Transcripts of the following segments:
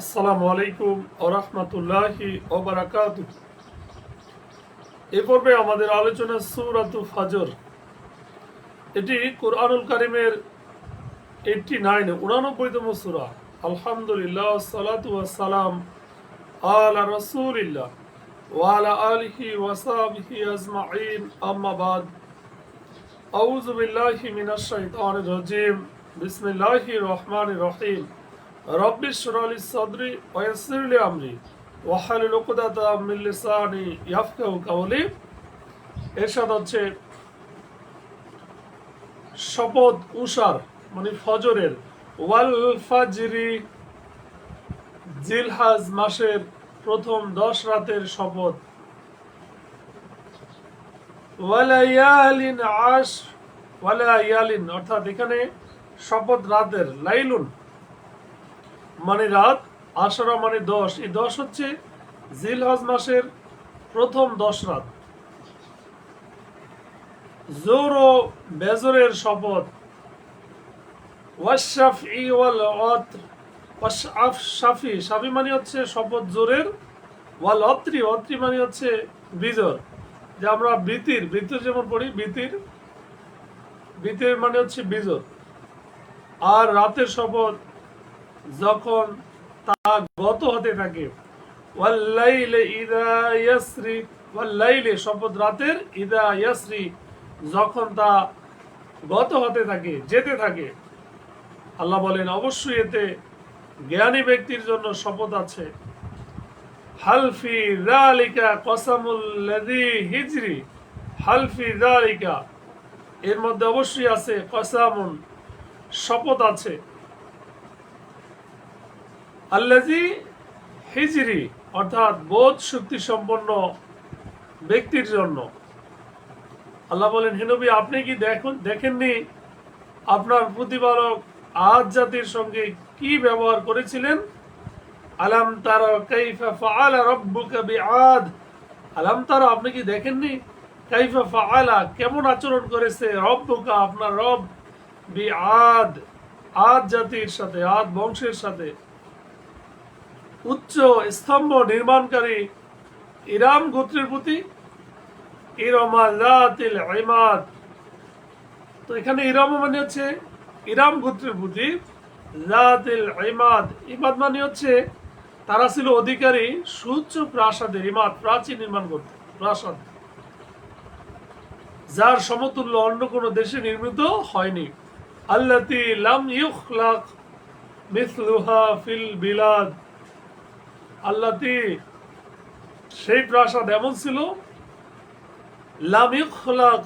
আসসালামু আলাইকুম ওরহমতুল্লাহি ওবরাকাত এ পর্বে আমাদের আলোচনা সুরাতু ফাজর। এটি কোরআনুল কারিমের এইটটি নাইন উনানব্বইতম সুরা। আলহামদুলিল্লাহ, সালাতু সালাম আলা রসুলিল্লাহ ওয়ালা আলিহি ওয়াসাবিহি আজমাইন। আম্মা বাদ। আউযু বিল্লাহি মিনাশ শাইতানির রাজিম। বিসমিল্লাহির রহমানির রহিম। রব্বি শরালি সদরি ওয়াসিরলি আমরি ওয়াহালিল উকদাতা মিন লিসানি ইয়াফকাহু কাওলি। এরশাদ হচ্ছে শপথ, উষার মানে ফজরের। ওয়াল ফাজরি জিলহাজ মাসের প্রথম দশ রাতের শপথ। ওয়ালায়ালিন আশ ওয়ালায়ালিন অর্থাৎ এখানে শপথ রাতের, লাইলুন। মানে রাত আশারা মানে দশ। এই দশ হচ্ছে জিলহজ মাসের প্রথম দশ রাত। জোর ও বেজরের শপথ। ওয়াশাফ ই ওয়াল অত্র ওয়াশআফ শাফি। শাফি মানে হচ্ছে শপথ জোরের। ওয়াল অত্রি অত্রি মানে হচ্ছে বিজর যে আমরা বৃতির বৃতির যেমন পড়ি, বৃতির বৃতির মানে হচ্ছে বিজর আর রাতের শপথ যখন তা গত হতে থাকে, ওয়াল্লাইলে ইদা ইয়াসরি, ওয়াল্লাইলে শপথ রাতের ইদা ইয়াসরি, যখন তা গত হতে থাকে, যেতে থাকে, আল্লাহ বলেন, অবশ্যই এতে জ্ঞানী ব্যক্তির জন্য শপথ আছে। হালফি যালিকা কসামুল্লাযী হিজরি হালফি যালিকা, এর মধ্যে অবশ্যই আছে কসামুন, শপথ আছে। আল্লাজি হিজরি, অর্থাৎ বোধ শক্তি সম্পন্ন ব্যক্তির জন্য। আল্লাহ বলেন হিনবী আপনি কি দেখুন, দেখেননি আপনার প্রতিপালক আজ জাতির সঙ্গে কি ব্যবহার করেছিলেন? আলাম তারা কাইফা ফাআলা রাব্বুকা বিআদ। আলাম তারা, আপনি কি দেখেননি? কাইফা ফাআলা, কেমন আচরণ করেছে? রব্বুকা, আপনার রব বিআদ আদ জাতির সাথে আদ বংশের সাথে। উচ্চ স্তম্ভ নির্মাণকারী ইরাম গোত্রের প্রতি তো এখানে ইরাম মানে হচ্ছে ইরাম গোত্রের প্রতি ইমাদ। মানে হচ্ছে তারা ছিল অধিকারী, সুউচ্চ প্রাসাদের ইমাদ, প্রাচীন নির্মাণ করতে, প্রাসাদ। যার সমতুল্য অন্য কোনো দেশে নির্মিত হয়নি। আল্লাতি লাম মিসলুহা ফিল বিলাদ। আল্লাতি সেই প্রাসাদ এমন ছিল লামিক খোলাক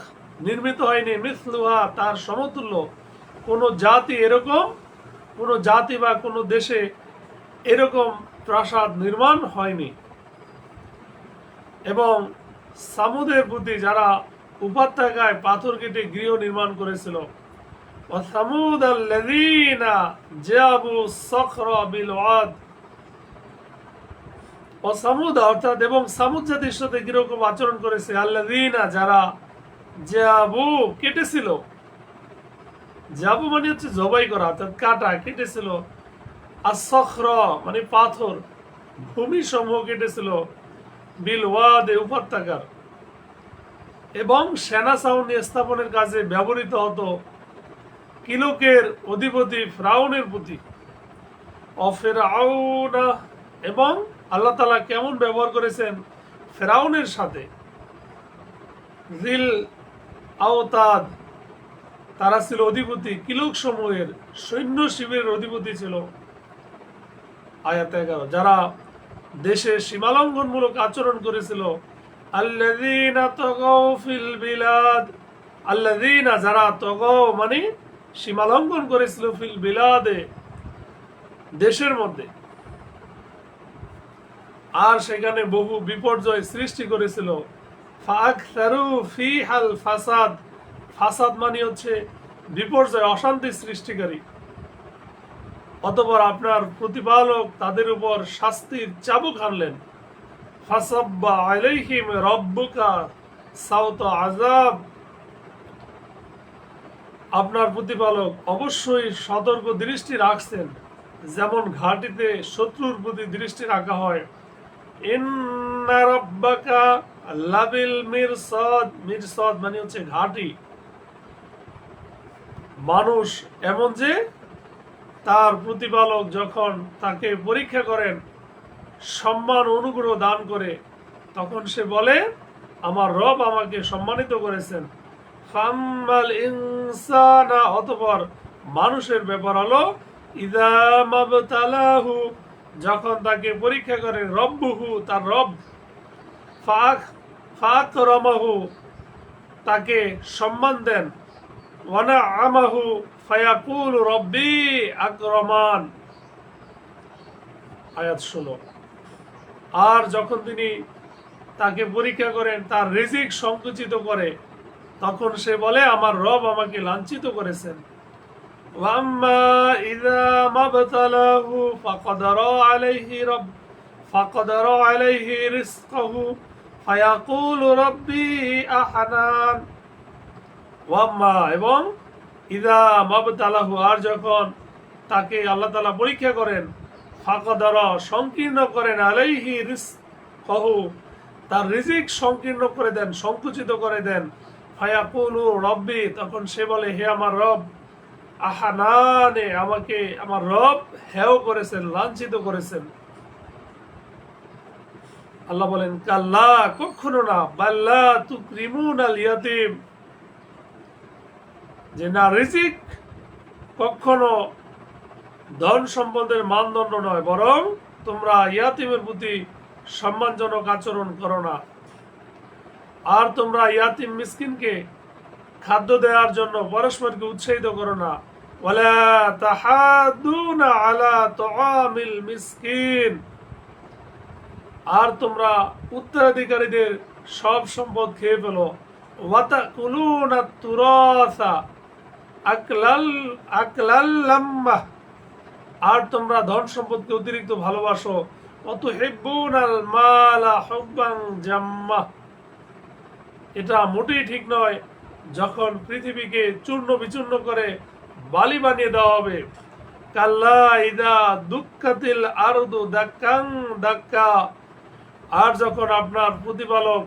নির্মিত হয়নি, মিসলুহা তার সমতুল্য। কোন জাতি এরকম, কোন জাতি বা কোন দেশে এরকম প্রাসাদ নির্মাণ হয়নি। এবং সামুদের প্রতি যারা উপত্যকায় পাথর কেটে গৃহ নির্মাণ করেছিল সামুদ আল্লাযীনা জাবু সখরা বিল ওয়াদ ও সামুদ, অর্থাৎ এবং সামুদ জাতির সাথে কীরকম আচরণ করেছে? যারা কেটেছিল। মানে হচ্ছে জবাই করা, অর্থাৎ কাটা, কেটেছিল। আর সখর মানে পাথর ভূমি সমূহ কেটেছিল বিল ওয়াদে, উপত্যকার। এবং সেনা ছাউনি স্থাপনের কাজে ব্যবহৃত হতো কিলোকের অধিপতি ফ্রাউনের প্রতি অফের এবং আল্লাহ তালা কেমন ব্যবহার করেছেন? ফেরাউনের সাথে। জিল আওতাদ, তারা ছিল অধিপতি। কিলোক সমূহের? সৈন্য শিবিরের অধিপতি ছিল। আয়াত এগারো, যারা দেশে সীমালঙ্ঘনমূলক আচরণ করেছিল। আল্লাযীনা তাগাও ফিল বিলাদ, আল্লাযীনা যারা তাগাও মানে সীমালঙ্ঘন করেছিল ফিল বিলাদে, দেশের মধ্যে। আর সেখানে বহু বিপর্যয় সৃষ্টি করেছিল। ফাসাদ। ফাসাদ মানে হচ্ছে বিপর্যয়, অশান্তি সৃষ্টিকারী। অতপর আপনার প্রতিপালক তাদের উপর শাস্তির চাবুক আনলেন। ফাসাব্বা আলাইহিম রব্বুকা সাউত আজাব আপনার প্রতিপালক অবশ্যই সতর্ক দৃষ্টি রাখছেন। যেমন ঘাটিতে শত্রুর প্রতি দৃষ্টি রাখা হয় মানে হচ্ছে ঘাটি। মানুষ এমন যে তার প্রতিপালক যখন তাকে পরীক্ষা করেন, সম্মান অনুগ্রহ দান করে, তখন সে বলে, আমার রব আমাকে সম্মানিত করেছেন। ফাম্মাল ইনসানা, অতপর মানুষের ব্যাপার হলো, ইদা মাবতালাহু যখন তাকে পরীক্ষা করে, রব্বুহু, তার রব ফাক ফাক রমাহু তাকে সম্মান দেন। ওয়ানা আমাহু ফায়াকুল রব্বি আকরমান। আয়াত ষোলো। আর যখন তিনি তাকে পরীক্ষা করেন, তার রিজিক সংকুচিত করে, তখন সে বলে, আমার রব আমাকে লাঞ্ছিত করেছেন। ওয়াম্মা ইযা মাবতালাহু ফাকদারা আলাইহি রব ফাকদারা আলাইহি রিজকাহু ফায়াকুলু রাব্বি আহানান ওয়াম্মা এবং ইদা মাবতালাহু আর যখন তাকে আল্লাহ তাআলা পরীক্ষা করেন ফাকদারা সংকীর্ণ করেন আলাইহি রিজকাহু, তার রিজিক সংকীর্ণ করে দেন, সংকুচিত করে দেন ফায়াকুলু রব্বি, তখন সে বলে, হে আমার রব আহানানে আমাকে আমার রব হেও করেছেন, লাঞ্ছিত করেছেন। আল্লাহ বলেন, কাল্লা, কখনো না, বাল্লা তু ক্রিমুন আল যে না রিজিক কখনো ধন সম্পদের মানদণ্ড নয়, বরং তোমরা ইয়াতিমের প্রতি সম্মানজনক আচরণ করো না। আর তোমরা ইয়াতিম মিসকিনকে খাদ্য দেওয়ার জন্য পরস্পরকে উৎসাহিত করো না। আর তোমরা উত্তরাধিকারীদের সব সম্পদ খেয়ে ফেলো। আর তোমরা ধন সম্পদকে অতিরিক্ত ভালোবাসো। জাম্মা। এটা মোটেই ঠিক নয়। যখন পৃথিবীকে চূর্ণ বিচূর্ণ করে বালি বানিয়ে দেওয়া হবে, কাল্লা ইদা দুঃখাতিল দাক্কাং দাক্কা। আর যখন আপনার প্রতিপালক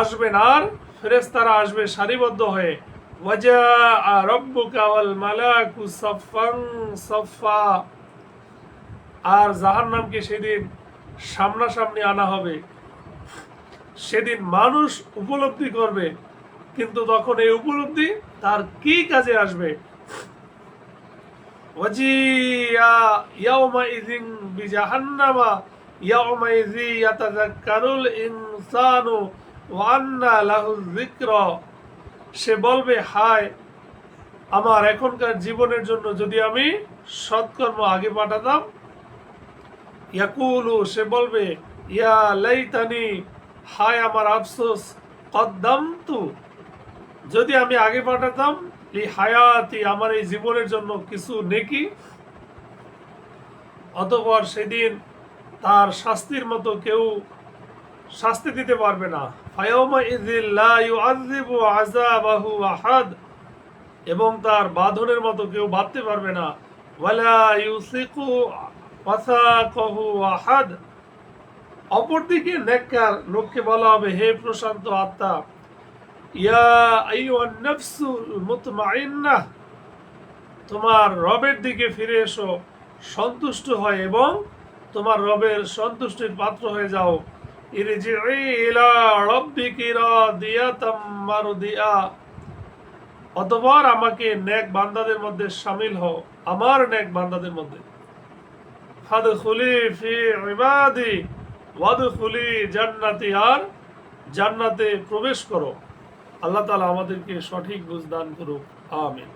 আসবেন, আর ফেরেস্তারা আসবে সারিবদ্ধ হয়ে ওয়াজা মালাকু আর সেদিন সামনাসামনি আনা হবে। সেদিন মানুষ উপলব্ধি করবে কিন্তু তখন এই উপলব্ধি তার কি কাজে আসবে? সে বলবে, হায়, আমার এখনকার জীবনের জন্য যদি আমি সৎকর্ম আগে পাঠাতাম, ইয়াকুলু, সে বলবে, ইয়া লাইতানি, হায়, আমার আফসোস, কদ্দামতু। যদি আমি আগে পাঠাতাম এই হায়াতি আমার এই জীবনের জন্য কিছু নেকি, অতপর সেদিন তার শাস্তির মতো কেউ শাস্তি দিতে পারবে না। এবং তার বাঁধনের মতো কেউ বাঁধতে পারবে না। অপরদিকে লোককে বলা হবে, হে প্রশান্ত আত্মা ইয়া তোমার রবের দিকে ফিরে এসো, সন্তুষ্ট হয় এবং তোমার রবের সন্তুষ্টির পাত্র হয়ে যাও। অতঃপর আমাকে নেক বান্দাদের মধ্যে সামিল হও, আমার নেক বান্দাদের মধ্যে। জান্নাতি, আর জান্নাতে প্রবেশ করো। আল্লাহ তালা আমাদেরকে সঠিক বুঝদান করুক আমিন।